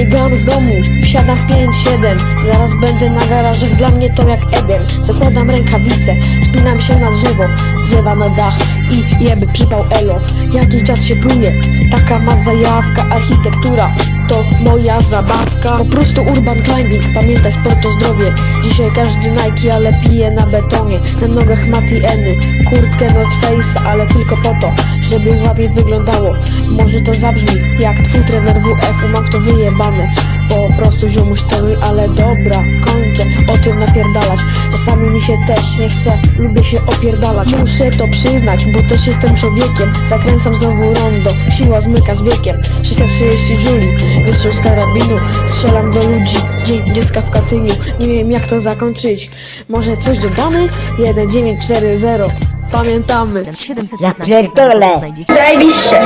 Wyjeżdżam z domu, wsiadam w 5-7 Zaraz będę na garażach, dla mnie to jak Eden. Zakładam rękawice, spinam się na drzewo Z drzewa na dach i jeby przypał elo. Jaki dziad się pluje, taka ma zajawka Architektura to moja zabawka. Po prostu urban climbing, pamiętaj sport to zdrowie. Dzisiaj każdy Nike, ale pije na betonie. Na nogach Mati Eny, kurtkę North Face Ale tylko po to, żeby ładnie wyglądało. Może to zabrzmi jak twój trener WF Mam w to wyjebane po prostu ziomuś to mi, ale dobra, kończę o tym napierdalać. Czasami mi się też nie chce, lubię się opierdalać. Muszę to przyznać, bo też jestem człowiekiem. Zakręcam znowu rondo, siła zmyka z wiekiem. 630 Juli, wystrzał z karabinu. Strzelam do ludzi, dzień dziecka w Katyniu. Nie wiem jak to zakończyć. Może coś dodamy? 1940 Pamiętamy. Ja pierdolę. Zajebiście.